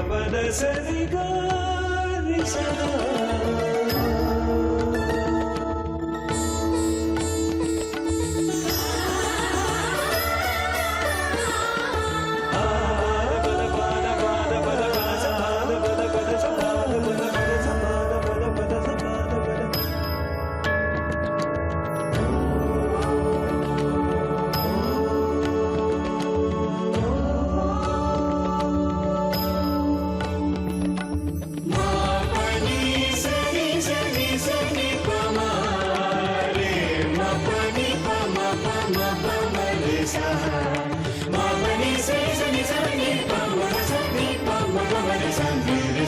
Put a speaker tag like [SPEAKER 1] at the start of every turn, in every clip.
[SPEAKER 1] తపన
[SPEAKER 2] సరిగా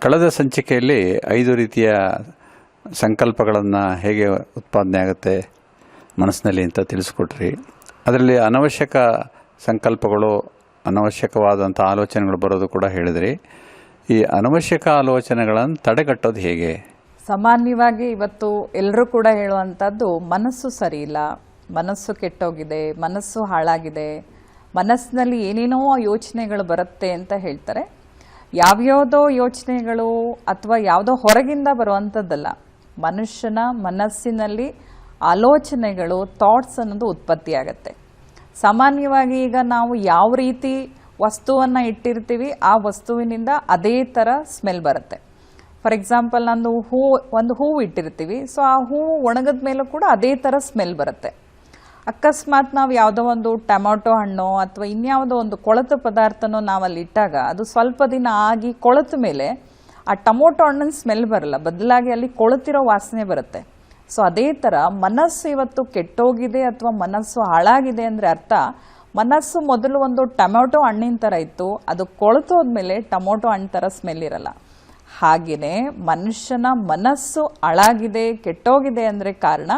[SPEAKER 2] ಕಳೆದ ಸಂಚಿಕೆಯಲ್ಲಿ ಐದು ರೀತಿಯ ಸಂಕಲ್ಪಗಳನ್ನು ಹೇಗೆ ಉತ್ಪಾದನೆ ಆಗುತ್ತೆ ಮನಸ್ಸಿನಲ್ಲಿ ಅಂತ ತಿಳಿಸ್ಕೊಟ್ರಿ. ಅದರಲ್ಲಿ ಅನವಶ್ಯಕ ಸಂಕಲ್ಪಗಳು, ಅನವಶ್ಯಕವಾದಂಥ ಆಲೋಚನೆಗಳು ಬರೋದು ಕೂಡ ಹೇಳಿದ್ರಿ. ಈ ಅನವಶ್ಯಕ ಆಲೋಚನೆಗಳನ್ನು ತಡೆಗಟ್ಟೋದು ಹೇಗೆ?
[SPEAKER 1] ಸಾಮಾನ್ಯವಾಗಿ ಇವತ್ತು ಎಲ್ಲರೂ ಕೂಡ ಹೇಳುವಂಥದ್ದು, ಮನಸ್ಸು ಸರಿಯಿಲ್ಲ, ಮನಸ್ಸು ಕೆಟ್ಟೋಗಿದೆ, ಮನಸ್ಸು ಹಾಳಾಗಿದೆ, ಮನಸ್ಸಿನಲ್ಲಿ ಏನೇನೋ ಯೋಚನೆಗಳು ಬರುತ್ತೆ ಅಂತ ಹೇಳ್ತಾರೆ. ಯಾವ್ಯಾವುದೋ ಯೋಚನೆಗಳು ಅಥವಾ ಯಾವುದೋ ಹೊರಗಿಂದ ಬರುವಂಥದ್ದಲ್ಲ ಮನುಷ್ಯನ ಮನಸ್ಸಿನಲ್ಲಿ ಆಲೋಚನೆಗಳು ಥಾಟ್ಸ್ ಅನ್ನೋದು ಉತ್ಪತ್ತಿಯಾಗತ್ತೆ. ಸಾಮಾನ್ಯವಾಗಿ ಈಗ ನಾವು ಯಾವ ರೀತಿ ವಸ್ತುವನ್ನು ಇಟ್ಟಿರ್ತೀವಿ, ಆ ವಸ್ತುವಿನಿಂದ ಅದೇ ಥರ ಸ್ಮೆಲ್ ಬರುತ್ತೆ. ಫಾರ್ ಎಕ್ಸಾಂಪಲ್ ನಂದು ಹೂ, ಒಂದು ಹೂವು ಇಟ್ಟಿರ್ತೀವಿ ಸೊ ಆ ಹೂವು ಒಣಗಿದ ಮೇಲೂ ಕೂಡ ಅದೇ ಥರ ಸ್ಮೆಲ್ ಬರುತ್ತೆ. ಅಕಸ್ಮಾತ್ ನಾವು ಯಾವುದೋ ಒಂದು ಟೊಮ್ಯಾಟೊ ಹಣ್ಣು ಅಥವಾ ಇನ್ಯಾವುದೋ ಒಂದು ಕೊಳೆತ ಪದಾರ್ಥನೋ ನಾವಲ್ಲಿ ಇಟ್ಟಾಗ ಅದು ಸ್ವಲ್ಪ ದಿನ ಆಗಿ ಕೊಳೆತ ಮೇಲೆ ಆ ಟೊಮೊಟೊ ಹಣ್ಣಿನ ಸ್ಮೆಲ್ ಬರಲ್ಲ. ಬದಲಾಗಿ ಅಲ್ಲಿ ಕೊಳತಿರೋ ವಾಸನೆ ಬರುತ್ತೆ. ಸೊ ಅದೇ ಥರ ಮನಸ್ಸು ಇವತ್ತು ಕೆಟ್ಟೋಗಿದೆ ಅಥವಾ ಮನಸ್ಸು ಹಾಳಾಗಿದೆ ಅಂದರೆ ಅರ್ಥ, ಮನಸ್ಸು ಮೊದಲು ಒಂದು ಟೊಮ್ಯಾಟೊ ಹಣ್ಣಿನ ಥರ ಇತ್ತು, ಅದು ಕೊಳೆತೋದ್ಮೇಲೆ ಟೊಮೊಟೊ ಹಣ್ಣು ಥರ ಸ್ಮೆಲ್ ಇರಲ್ಲ. ಹಾಗೆಯೇ ಮನುಷ್ಯನ ಮನಸ್ಸು ಹಾಳಾಗಿದೆ, ಕೆಟ್ಟೋಗಿದೆ ಅಂದರೆ ಕಾರಣ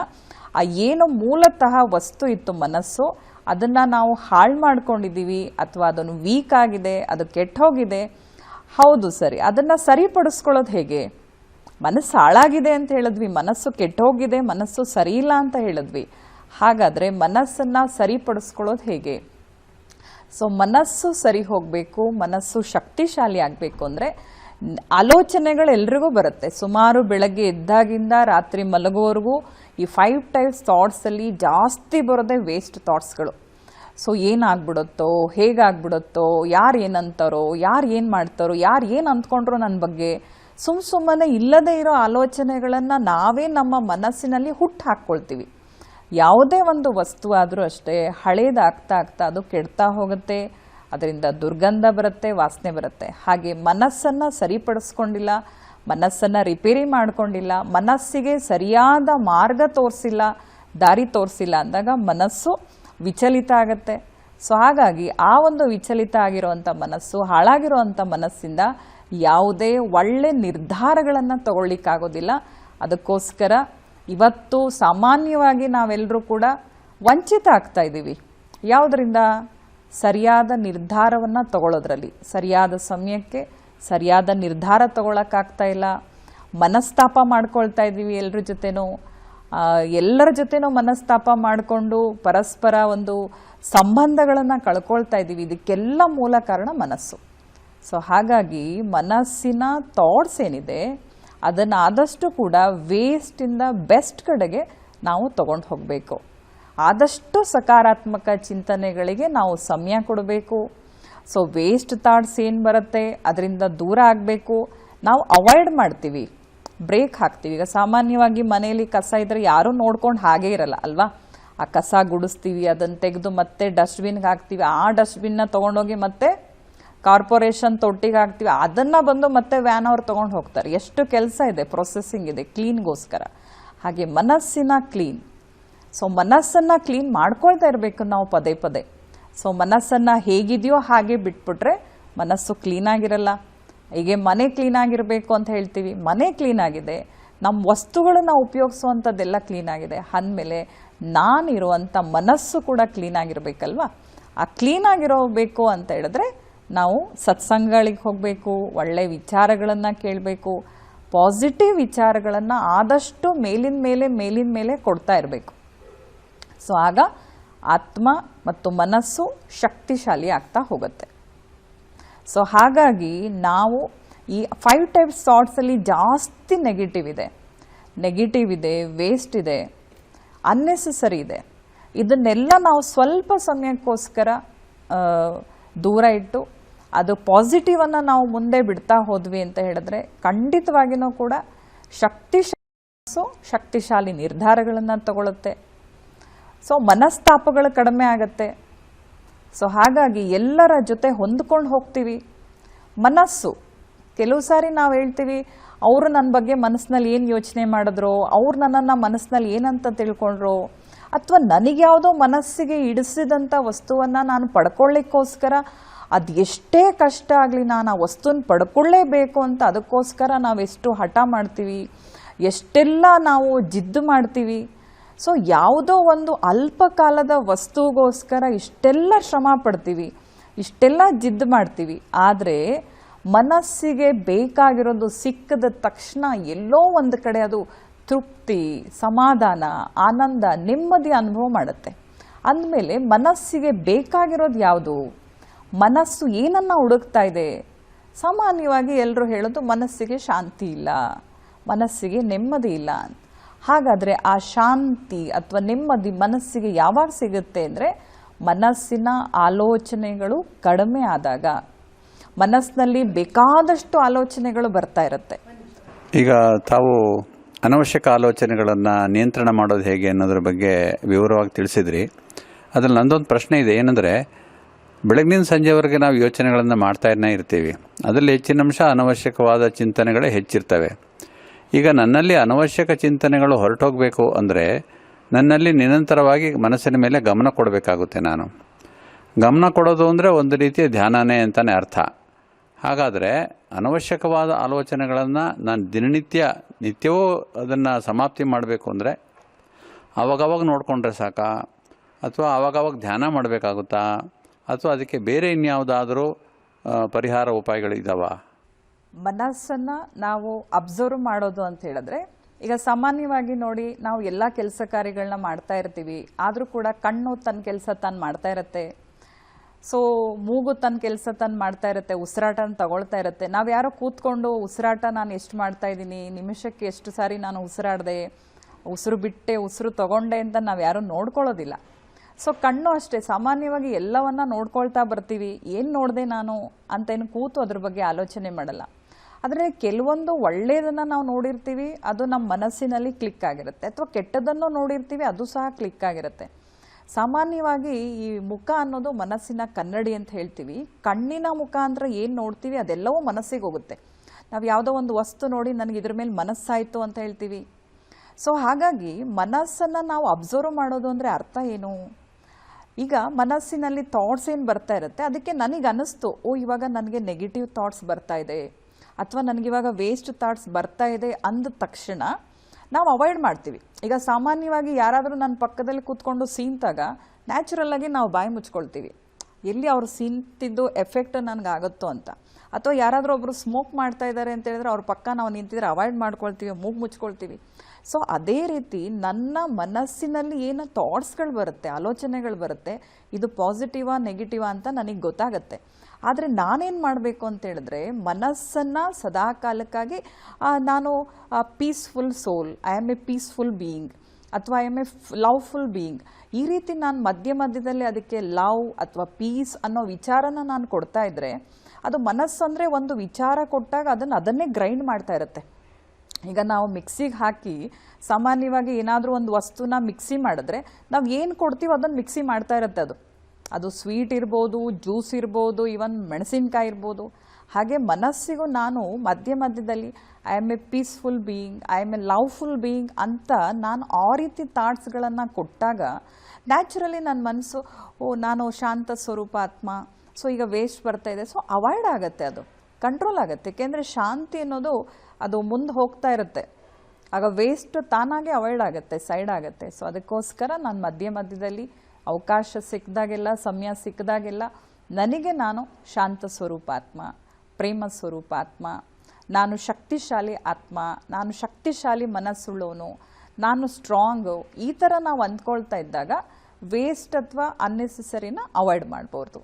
[SPEAKER 1] ಆ ಏನು ಮೂಲತಃ ವಸ್ತು ಇತ್ತು ಮನಸ್ಸು, ಅದನ್ನು ನಾವು ಹಾಳು ಮಾಡ್ಕೊಂಡಿದ್ದೀವಿ ಅಥವಾ ಅದನ್ನು ವೀಕ್ ಆಗಿದೆ, ಅದು ಕೆಟ್ಟೋಗಿದೆ ಹೌದು ಸರಿ, ಅದನ್ನು ಸರಿಪಡಿಸ್ಕೊಳ್ಳೋದು ಹೇಗೆ? ಮನಸ್ಸು ಹಾಳಾಗಿದೆ ಅಂತ ಹೇಳಿದ್ವಿ, ಮನಸ್ಸು ಕೆಟ್ಟೋಗಿದೆ ಮನಸ್ಸು ಸರಿ ಇಲ್ಲ ಅಂತ ಹೇಳಿದ್ವಿ. ಹಾಗಾದರೆ ಮನಸ್ಸನ್ನು ಸರಿಪಡಿಸ್ಕೊಳ್ಳೋದು ಹೇಗೆ? ಸೊ, ಮನಸ್ಸು ಸರಿ ಹೋಗಬೇಕು, ಮನಸ್ಸು ಶಕ್ತಿಶಾಲಿ ಆಗಬೇಕು ಅಂದರೆ ಆಲೋಚನೆಗಳು ಎಲ್ರಿಗೂ ಬರುತ್ತೆ. ಸುಮಾರು ಬೆಳಗ್ಗೆ ಎದ್ದಾಗಿಂದ ರಾತ್ರಿ ಮಲಗುವವರೆಗೂ ಈ ಫೈವ್ ಟೈಪ್ಸ್ ಥಾಟ್ಸಲ್ಲಿ ಜಾಸ್ತಿ ಬರೋದೇ ವೇಸ್ಟ್ ಥಾಟ್ಸ್ಗಳು ಸೊ ಏನಾಗ್ಬಿಡುತ್ತೋ, ಹೇಗಾಗ್ಬಿಡುತ್ತೋ, ಯಾರು ಏನಂತಾರೋ, ಯಾರು ಏನು ಮಾಡ್ತಾರೋ, ಯಾರು ಏನು ಅಂದ್ಕೊಂಡ್ರು ನನ್ನ ಬಗ್ಗೆ ಸುಮ್ಮ ಸುಮ್ಮನೆ ಇಲ್ಲದೇ ಇರೋ ಆಲೋಚನೆಗಳನ್ನು ನಾವೇ ನಮ್ಮ ಮನಸ್ಸಿನಲ್ಲಿ ಹುಟ್ಟು ಹಾಕ್ಕೊಳ್ತೀವಿ. ಯಾವುದೇ ಒಂದು ವಸ್ತು ಆದರೂ ಅಷ್ಟೇ ಹಳೇದಾಗ್ತಾ ಆಗ್ತಾ ಅದು ಕೆಡ್ತಾ ಹೋಗುತ್ತೆ, ಅದರಿಂದ ದುರ್ಗಂಧ ಬರುತ್ತೆ, ವಾಸನೆ ಬರುತ್ತೆ. ಹಾಗೆ ಮನಸ್ಸನ್ನು ಸರಿಪಡಿಸ್ಕೊಂಡಿಲ್ಲ ಮನಸ್ಸನ್ನು ರಿಪೇರಿ ಮಾಡ್ಕೊಂಡಿಲ್ಲ, ಮನಸ್ಸಿಗೆ ಸರಿಯಾದ ಮಾರ್ಗ ತೋರಿಸಿಲ್ಲ, ದಾರಿ ತೋರಿಸಿಲ್ಲ ಅಂದಾಗ ಮನಸ್ಸು ವಿಚಲಿತ ಆಗುತ್ತೆ. ಸೊ ಹಾಗಾಗಿ ಆ ಒಂದು ವಿಚಲಿತ ಆಗಿರುವಂಥ ಮನಸ್ಸು ಹಾಳಾಗಿರುವಂಥ ಮನಸ್ಸಿಂದ ಯಾವುದೇ ಒಳ್ಳೆ ನಿರ್ಧಾರಗಳನ್ನು ತಗೊಳ್ಳಿಕ್ಕಾಗೋದಿಲ್ಲ. ಅದಕ್ಕೋಸ್ಕರ ಇವತ್ತು ಸಾಮಾನ್ಯವಾಗಿ ನಾವೆಲ್ಲರೂ ಕೂಡ ವಂಚಿತ ಆಗ್ತಾ ಇದ್ದೀವಿ. ಯಾವುದರಿಂದ? ಸರಿಯಾದ ನಿರ್ಧಾರವನ್ನು ತಗೊಳ್ಳೋದ್ರಲ್ಲಿ ಸರಿಯಾದ ಸಮಯಕ್ಕೆ ಸರಿಯಾದ ನಿರ್ಧಾರ ತಗೊಳಕ್ಕಾಗ್ತಾ ಇಲ್ಲ. ಮನಸ್ತಾಪ ಮಾಡ್ಕೊಳ್ತಾ ಇದ್ದೀವಿ ಎಲ್ಲರ ಜೊತೆನೂ. ಎಲ್ಲರ ಜೊತೆನೂ ಮನಸ್ತಾಪ ಮಾಡಿಕೊಂಡು ಪರಸ್ಪರ ಒಂದು ಸಂಬಂಧಗಳನ್ನು ಕಳ್ಕೊಳ್ತಾ ಇದ್ದೀವಿ. ಇದಕ್ಕೆಲ್ಲ ಮೂಲ ಕಾರಣ ಮನಸ್ಸು. ಸೊ, ಹಾಗಾಗಿ ಮನಸ್ಸಿನ ಥಾಟ್ಸ್ ಏನಿದೆ ಅದನ್ನು ಆದಷ್ಟು ಕೂಡ ವೇಸ್ಟಿಂದ ಬೆಸ್ಟ್ ಕಡೆಗೆ ನಾವು ತಗೊಂಡು ಹೋಗಬೇಕು. ಆದಷ್ಟು ಸಕಾರಾತ್ಮಕ ಚಿಂತನೆಗಳಿಗೆ ನಾವು ಸಮಯ ಕೊಡಬೇಕು. ಸೊ ವೇಸ್ಟ್ ಥಾಟ್ಸ್ ಏನು ಬರುತ್ತೆ? ಅದರಿಂದ ದೂರ ಆಗಬೇಕು. ನಾವು ಅವಾಯ್ಡ್ ಮಾಡ್ತೀವಿ. ಬ್ರೇಕ್ ಹಾಕ್ತೀವಿ. ಈಗ ಸಾಮಾನ್ಯವಾಗಿ ಮನೆಯಲ್ಲಿ ಕಸ ಇದ್ದರೆ ಯಾರೂ ನೋಡ್ಕೊಂಡು ಹಾಗೇ ಇರಲ್ಲ, ಅಲ್ವಾ? ಆ ಕಸ ಗುಡಿಸ್ತೀವಿ ಅದನ್ನು ತೆಗೆದು ಮತ್ತೆ ಡಸ್ಟ್ಬಿನ್ಗೆ ಹಾಕ್ತೀವಿ. ಆ ಡಸ್ಟ್ಬಿನ್ನ ತೊಗೊಂಡೋಗಿ ಮತ್ತೆ ಕಾರ್ಪೊರೇಷನ್ ತೊಟ್ಟಿಗೆ ಹಾಕ್ತೀವಿ. ಅದನ್ನು ಬಂದು ಮತ್ತೆ ವ್ಯಾನ್ ಅವ್ರು ತೊಗೊಂಡು ಹೋಗ್ತಾರೆ. ಎಷ್ಟು ಕೆಲಸ ಇದೆ ಪ್ರೊಸೆಸಿಂಗ್ ಇದೆ ಕ್ಲೀನ್ಗೋಸ್ಕರ ಹಾಗೆ ಮನಸ್ಸಿನ ಕ್ಲೀನ್ ಸೊ ಮನಸ್ಸನ್ನು ಕ್ಲೀನ್ ಮಾಡ್ಕೊಳ್ತಾ ಇರಬೇಕು ನಾವು ಪದೇ ಪದೇ. ಸೊ ಮನಸ್ಸನ್ನು ಹೇಗಿದೆಯೋ ಹಾಗೆ ಬಿಟ್ಬಿಟ್ರೆ ಮನಸ್ಸು ಕ್ಲೀನಾಗಿರಲ್ಲ ಹೀಗೆ ಮನೆ ಕ್ಲೀನಾಗಿರಬೇಕು ಅಂತ ಹೇಳ್ತೀವಿ. ಮನೆ ಕ್ಲೀನಾಗಿದೆ ನಮ್ಮ ವಸ್ತುಗಳನ್ನು ಉಪಯೋಗಿಸುವಂಥದ್ದೆಲ್ಲ ಕ್ಲೀನಾಗಿದೆ ಅಂದಮೇಲೆ ನಾನಿರುವಂಥ ಮನಸ್ಸು ಕೂಡ ಕ್ಲೀನ್ ಆಗಿರಬೇಕಲ್ವಾ? ಆ ಕ್ಲೀನಾಗಿರೋಬೇಕು ಅಂತ ಹೇಳಿದ್ರೆ ನಾವು ಸತ್ಸಂಗಗಳಿಗೆ ಹೋಗಬೇಕು, ಒಳ್ಳೆ ವಿಚಾರಗಳನ್ನು ಕೇಳಬೇಕು ಪಾಸಿಟಿವ್ ವಿಚಾರಗಳನ್ನು ಆದಷ್ಟು ಮೇಲಿನ ಮೇಲೆ ಮೇಲಿನ ಮೇಲೆ ಕೊಡ್ತಾ ಇರಬೇಕು. ಸೊ ಆಗ ಆತ್ಮ ಮತ್ತು ಮನಸ್ಸು ಶಕ್ತಿಶಾಲಿ ಆಗ್ತಾ ಹೋಗುತ್ತೆ. ಸೊ ಹಾಗಾಗಿ ನಾವು ಈ ಫೈವ್ ಟೈಪ್ಸ್ ಥಾಟ್ಸಲ್ಲಿ ಜಾಸ್ತಿ ನೆಗೆಟಿವ್ ಇದೆ. ನೆಗೆಟಿವ್ ಇದೆ ವೇಸ್ಟ್ ಇದೆ ಅನ್ನೆಸೆಸರಿ ಇದೆ. ಇದನ್ನೆಲ್ಲ ನಾವು ಸ್ವಲ್ಪ ಸಮಯಕ್ಕೋಸ್ಕರ ದೂರ ಇಟ್ಟು ಅದು ಪಾಸಿಟಿವನ್ನು ನಾವು ಮುಂದೆ ಬಿಡ್ತಾ ಹೋದ್ವಿ ಅಂತ ಹೇಳಿದ್ರೆ ಖಂಡಿತವಾಗಿಯೂ ಕೂಡ ಶಕ್ತಿಶಾಲಿ ಶಕ್ತಿಶಾಲಿ ನಿರ್ಧಾರಗಳನ್ನು ತಗೊಳುತ್ತೆ. ಸೊ ಮನಸ್ತಾಪಗಳು ಕಡಿಮೆ ಆಗತ್ತೆ. ಸೊ ಹಾಗಾಗಿ ಎಲ್ಲರ ಜೊತೆ ಹೊಂದ್ಕೊಂಡು ಹೋಗ್ತೀವಿ. ಮನಸ್ಸು. ಕೆಲವು ಸಾರಿ ನಾವು ಹೇಳ್ತೀವಿ, ಅವರು ನನ್ನ ಬಗ್ಗೆ ಮನಸ್ಸಿನಲ್ಲಿ ಏನು ಯೋಚನೆ ಮಾಡಿದ್ರು, ಅವ್ರು ನನ್ನನ್ನು ಮನಸ್ಸಿನಲ್ಲಿ ಏನಂತ ತಿಳ್ಕೊಂಡ್ರು, ಅಥವಾ ನನಗೆ ಯಾವುದೋ ಮನಸ್ಸಿಗೆ ಇಡಿಸಿದಂಥ ವಸ್ತುವನ್ನು ನಾನು ಪಡ್ಕೊಳ್ಳಿಕ್ಕೋಸ್ಕರ, ಅದು ಎಷ್ಟೇ ಕಷ್ಟ ಆಗಲಿ ನಾನು ಆ ವಸ್ತುನ ಪಡ್ಕೊಳ್ಳೇಬೇಕು ಅಂತ ಅದಕ್ಕೋಸ್ಕರ ನಾವೆಷ್ಟು ಹಠ ಮಾಡ್ತೀವಿ, ಎಷ್ಟೆಲ್ಲ ನಾವು ಜಿದ್ದು ಮಾಡ್ತೀವಿ ಸೊ ಯಾವುದೋ ಒಂದು ಅಲ್ಪಕಾಲದ ವಸ್ತುಗೋಸ್ಕರ ಇಷ್ಟೆಲ್ಲ ಶ್ರಮ ಪಡ್ತೀವಿ, ಇಷ್ಟೆಲ್ಲ ಜಿದ್ದು ಮಾಡ್ತೀವಿ. ಆದರೆ ಮನಸ್ಸಿಗೆ ಬೇಕಾಗಿರೋದು ಸಿಕ್ಕದ ತಕ್ಷಣ ಎಲ್ಲೋ ಒಂದು ಕಡೆ ಅದು ತೃಪ್ತಿ, ಸಮಾಧಾನ, ಆನಂದ, ನೆಮ್ಮದಿ ಅನುಭವ ಮಾಡುತ್ತೆ. ಅಂದಮೇಲೆ ಮನಸ್ಸಿಗೆ ಬೇಕಾಗಿರೋದು ಯಾವುದು? ಮನಸ್ಸು ಏನನ್ನು ಹುಡುಕ್ತಾ ಇದೆ? ಸಾಮಾನ್ಯವಾಗಿ ಎಲ್ಲರೂ ಹೇಳೋದು ಮನಸ್ಸಿಗೆ ಶಾಂತಿ ಇಲ್ಲ, ಮನಸ್ಸಿಗೆ ನೆಮ್ಮದಿ ಇಲ್ಲ ಅಂತ. ಹಾಗಾದರೆ ಆ ಶಾಂತಿ ಅಥವಾ ನೆಮ್ಮದಿ ಮನಸ್ಸಿಗೆ ಯಾವಾಗ ಸಿಗುತ್ತೆ ಅಂದರೆ ಮನಸ್ಸಿನ ಆಲೋಚನೆಗಳು ಕಡಿಮೆ ಆದಾಗ. ಮನಸ್ಸಿನಲ್ಲಿ ಬೇಕಾದಷ್ಟು ಆಲೋಚನೆಗಳು ಬರ್ತಾ ಇರುತ್ತೆ.
[SPEAKER 2] ಈಗ ತಾವು ಅನವಶ್ಯಕ ಆಲೋಚನೆಗಳನ್ನು ನಿಯಂತ್ರಣ ಮಾಡೋದು ಹೇಗೆ ಅನ್ನೋದ್ರ ಬಗ್ಗೆ ವಿವರವಾಗಿ ತಿಳಿಸಿದ್ರಿ. ಅದರಲ್ಲಿ ನಂದೊಂದು ಪ್ರಶ್ನೆ ಇದೆ. ಏನಂದರೆ ಬೆಳಗ್ಗಿನ ಸಂಜೆವರೆಗೆ ನಾವು ಯೋಚನೆಗಳನ್ನು ಮಾಡ್ತಾನೇ ಇರ್ತೀವಿ. ಅದರಲ್ಲಿ ಹೆಚ್ಚಿನ ಅಂಶ ಅನವಶ್ಯಕವಾದ ಚಿಂತನೆಗಳೇ ಹೆಚ್ಚಿರ್ತವೆ. ಈಗ ನನ್ನಲ್ಲಿ ಅನವಶ್ಯಕ ಚಿಂತನೆಗಳು ಹೊರಟೋಗಬೇಕು ಅಂದರೆ ನನ್ನಲ್ಲಿ ನಿರಂತರವಾಗಿ ಮನಸ್ಸಿನ ಮೇಲೆ ಗಮನ ಕೊಡಬೇಕಾಗುತ್ತೆ ನಾನು. ಗಮನ ಕೊಡೋದು ಅಂದರೆ ಒಂದು ರೀತಿಯ ಧ್ಯಾನನೇ ಅಂತಲೇ ಅರ್ಥ. ಹಾಗಾದರೆ ಅನವಶ್ಯಕವಾದ ಆಲೋಚನೆಗಳನ್ನು ನಾನು ದಿನನಿತ್ಯ ನಿತ್ಯವೂ ಅದನ್ನು ಸಮಾಪ್ತಿ ಮಾಡಬೇಕು ಅಂದರೆ ಆವಾಗವಾಗ ನೋಡಿಕೊಂಡ್ರೆ ಸಾಕಾ? ಅಥವಾ ಆವಾಗವಾಗ ಧ್ಯಾನ ಮಾಡಬೇಕಾಗುತ್ತಾ? ಅಥವಾ ಅದಕ್ಕೆ ಬೇರೆ ಇನ್ಯಾವುದಾದರೂ ಪರಿಹಾರ ಉಪಾಯಗಳಿದ್ದಾವ
[SPEAKER 1] ಮನಸ್ಸನ್ನು ನಾವು ಅಬ್ಸರ್ವ್ ಮಾಡೋದು ಅಂತ ಹೇಳಿದ್ರೆ, ಈಗ ಸಾಮಾನ್ಯವಾಗಿ ನೋಡಿ ನಾವು ಎಲ್ಲ ಕೆಲಸ ಕಾರ್ಯಗಳನ್ನ ಮಾಡ್ತಾ ಇರ್ತೀವಿ, ಆದರೂ ಕೂಡ ಕಣ್ಣು ತನ್ನ ಕೆಲಸ ತಾನು ಮಾಡ್ತಾ ಇರುತ್ತೆ. ಸೊ ಮೂಗು ತನ್ನ ಕೆಲಸ ತಾನು ಮಾಡ್ತಾ ಇರುತ್ತೆ, ಉಸಿರಾಟನ ತಗೊಳ್ತಾ ಇರುತ್ತೆ. ನಾವು ಯಾರೋ ಕೂತ್ಕೊಂಡು ಉಸಿರಾಟ ನಾನು ಎಷ್ಟು ಮಾಡ್ತಾ ಇದ್ದೀನಿ, ನಿಮಿಷಕ್ಕೆ ಎಷ್ಟು ಸಾರಿ ನಾನು ಉಸಿರಾಡಿದೆ, ಉಸಿರು ಬಿಟ್ಟೆ, ಉಸಿರು ತಗೊಂಡೆ ಅಂತ ನಾವು ಯಾರೂ ನೋಡ್ಕೊಳ್ಳೋದಿಲ್ಲ. ಸೊ ಕಣ್ಣು ಅಷ್ಟೇ, ಸಾಮಾನ್ಯವಾಗಿ ಎಲ್ಲವನ್ನ ನೋಡ್ಕೊಳ್ತಾ ಬರ್ತೀವಿ, ಏನು ನೋಡಿದೆ ನಾನು ಅಂತೇನು ಕೂತು ಅದ್ರ ಬಗ್ಗೆ ಆಲೋಚನೆ ಮಾಡಲ್ಲ. ಆದರೆ ಕೆಲವೊಂದು ಒಳ್ಳೆಯದನ್ನು ನಾವು ನೋಡಿರ್ತೀವಿ, ಅದು ನಮ್ಮ ಮನಸ್ಸಿನಲ್ಲಿ ಕ್ಲಿಕ್ ಆಗಿರುತ್ತೆ. ಅಥವಾ ಕೆಟ್ಟದನ್ನು ನೋಡಿರ್ತೀವಿ, ಅದು ಸಹ ಕ್ಲಿಕ್ ಆಗಿರುತ್ತೆ. ಸಾಮಾನ್ಯವಾಗಿ ಈ ಮುಖ ಅನ್ನೋದು ಮನಸ್ಸಿನ ಕನ್ನಡಿ ಅಂತ ಹೇಳ್ತೀವಿ. ಕಣ್ಣಿನ ಮುಖಾಂತರ ಏನು ನೋಡ್ತೀವಿ, ಅದೆಲ್ಲವೂ ಮನಸ್ಸಿಗೆ ಹೋಗುತ್ತೆ. ನಾವು ಯಾವುದೋ ಒಂದು ವಸ್ತು ನೋಡಿ ನನಗೆ ಇದ್ರ ಮೇಲೆ ಮನಸ್ಸಾಯಿತು ಅಂತ ಹೇಳ್ತೀವಿ. ಸೊ ಹಾಗಾಗಿ ಮನಸ್ಸನ್ನು ನಾವು ಅಬ್ಸರ್ವ್ ಮಾಡೋದು ಅಂದರೆ ಅರ್ಥ ಏನು? ಈಗ ಮನಸ್ಸಿನಲ್ಲಿ ಥಾಟ್ಸ್ ಏನು ಬರ್ತಾ ಇರುತ್ತೆ, ಅದಕ್ಕೆ ನನಗೆ ಅನ್ನಿಸ್ತು ಓ ಇವಾಗ ನನಗೆ ನೆಗೆಟಿವ್ ಥಾಟ್ಸ್ ಬರ್ತಾ ಇದೆ. ಅಥವಾ ನನಗಿವಾಗ ವೇಸ್ಟ್ ಥಾಟ್ಸ್ ಬರ್ತಾ ಇದೆ ಅಂದ ತಕ್ಷಣ ನಾವು ಅವಾಯ್ಡ್ ಮಾಡ್ತೀವಿ. ಈಗ ಸಾಮಾನ್ಯವಾಗಿ ಯಾರಾದರೂ ನನ್ನ ಪಕ್ಕದಲ್ಲಿ ಕೂತ್ಕೊಂಡು ಸೀನ್ತಾಗ ನ್ಯಾಚುರಲ್ಲಾಗಿ ನಾವು ಬಾಯಿ ಮುಚ್ಕೊಳ್ತೀವಿ. ಎಲ್ಲಿ ಅವ್ರು ಸೀನ್ತಿದ್ದು ಎಫೆಕ್ಟ್ ನನಗೆ ಆಗುತ್ತೋ ಅಂತ. ಅಥವಾ ಯಾರಾದರೂ ಒಬ್ಬರು ಸ್ಮೋಕ್ ಮಾಡ್ತಾ ಇದ್ದಾರೆ ಅಂತ ಹೇಳಿದ್ರೆ ಅವ್ರ ಪಕ್ಕ ನಾವು ನಿಂತಿದ್ರೆ ಅವಾಯ್ಡ್ ಮಾಡ್ಕೊಳ್ತೀವಿ, ಮೂಗು ಮುಚ್ಕೊಳ್ತೀವಿ. ಸೊ ಅದೇ ರೀತಿ ನನ್ನ ಮನಸ್ಸಿನಲ್ಲಿ ಏನು ಥಾಟ್ಸ್ಗಳು ಬರುತ್ತೆ, ಆಲೋಚನೆಗಳು ಬರುತ್ತೆ, ಇದು ಪಾಸಿಟಿವಾ ನೆಗೆಟಿವಾ ಅಂತ ನನಗೆ ಗೊತ್ತಾಗತ್ತೆ. ಆದರೆ ನಾನೇನು ಮಾಡಬೇಕು ಅಂತ ಹೇಳಿದ್ರೆ ಮನಸ್ಸನ್ನು ಸದಾ ಕಾಲಕ್ಕಾಗಿ ನಾನು peaceful soul I am a peaceful being ಅಥವಾ I am a loveful being ಈ ರೀತಿ ನಾನು ಮಧ್ಯ ಮಧ್ಯದಲ್ಲಿ ಅದಕ್ಕೆ ಲವ್ ಅಥವಾ ಪೀಸ್ ಅನ್ನೋ ವಿಚಾರನ ನಾನು ಕೊಡ್ತಾ ಇದ್ದರೆ ಅದು ಮನಸ್ಸು ಅಂದರೆ ಒಂದು ವಿಚಾರ ಕೊಟ್ಟಾಗ ಅದನ್ನು ಅದನ್ನೇ ಗ್ರೈಂಡ್ ಮಾಡ್ತಾ ಇರುತ್ತೆ. ಈಗ ನಾವು ಮಿಕ್ಸಿಗೆ ಹಾಕಿ ಸಾಮಾನ್ಯವಾಗಿ ಏನಾದರೂ ಒಂದು ವಸ್ತುನ ಮಿಕ್ಸಿ ಮಾಡಿದ್ರೆ ನಾವು ಏನು ಕೊಡ್ತೀವೋ ಅದನ್ನು ಮಿಕ್ಸಿ ಮಾಡ್ತಾ ಇರುತ್ತೆ ಅದು. ಅದು ಸ್ವೀಟ್ ಇರ್ಬೋದು ಜ್ಯೂಸ್ ಇರ್ಬೋದು ಇವನ್ ಮೆಣಸಿನ್ಕಾಯಿ ಇರ್ಬೋದು. ಹಾಗೆ ಮನಸ್ಸಿಗೂ ನಾನು ಮಧ್ಯ ಮಧ್ಯದಲ್ಲಿ I am a peaceful being I am a loveful being ಅಂತ ನಾನು ಆ ರೀತಿ ಥಾಟ್ಸ್ಗಳನ್ನು ಕೊಟ್ಟಾಗ ನ್ಯಾಚುರಲಿ ನನ್ನ ಮನಸ್ಸು ಓ, ನಾನು ಶಾಂತ ಸ್ವರೂಪ ಆತ್ಮ, ಸೊ ಈಗ ವೇಸ್ಟ್ ಬರ್ತಾ ಇದೆ. ಸೊ ಅವಾಯ್ಡ್ ಆಗುತ್ತೆ ಅದು ಕಂಟ್ರೋಲ್ ಆಗುತ್ತೆ. ಏಕೆಂದರೆ ಶಾಂತಿ ಅನ್ನೋದು ಅದು ಮುಂದೆ ಹೋಗ್ತಾ ಇರುತ್ತೆ. ಆಗ ವೇಸ್ಟ್ ತಾನಾಗೆ ಅವಾಯ್ಡ್ ಆಗುತ್ತೆ ಸೈಡ್ ಆಗುತ್ತೆ. ಸೊ ಅದಕ್ಕೋಸ್ಕರ ನಾನು ಮಧ್ಯ ಮಧ್ಯದಲ್ಲಿ ಅವಕಾಶ ಸಿಕ್ಕಿದಾಗೆಲ್ಲ ಸಮಯ ಸಿಕ್ಕಿದಾಗೆಲ್ಲ ನನಗೆ ನಾನು ಶಾಂತ ಸ್ವರೂಪಾತ್ಮ, ಪ್ರೇಮ ಸ್ವರೂಪಾತ್ಮ, ನಾನು ಶಕ್ತಿಶಾಲಿ ಆತ್ಮ, ನಾನು ಶಕ್ತಿಶಾಲಿ ಮನಸ್ಸುಳ್ಳೋನು ನಾನು ಸ್ಟ್ರಾಂಗು ಈ ಥರ ನಾವು ಅಂದ್ಕೊಳ್ತಾ ಇದ್ದಾಗ ವೇಸ್ಟ್ ಅಥವಾ ಅನ್ನೆಸೆಸರಿನ ಅವಾಯ್ಡ್ ಮಾಡ್ಬೋದು.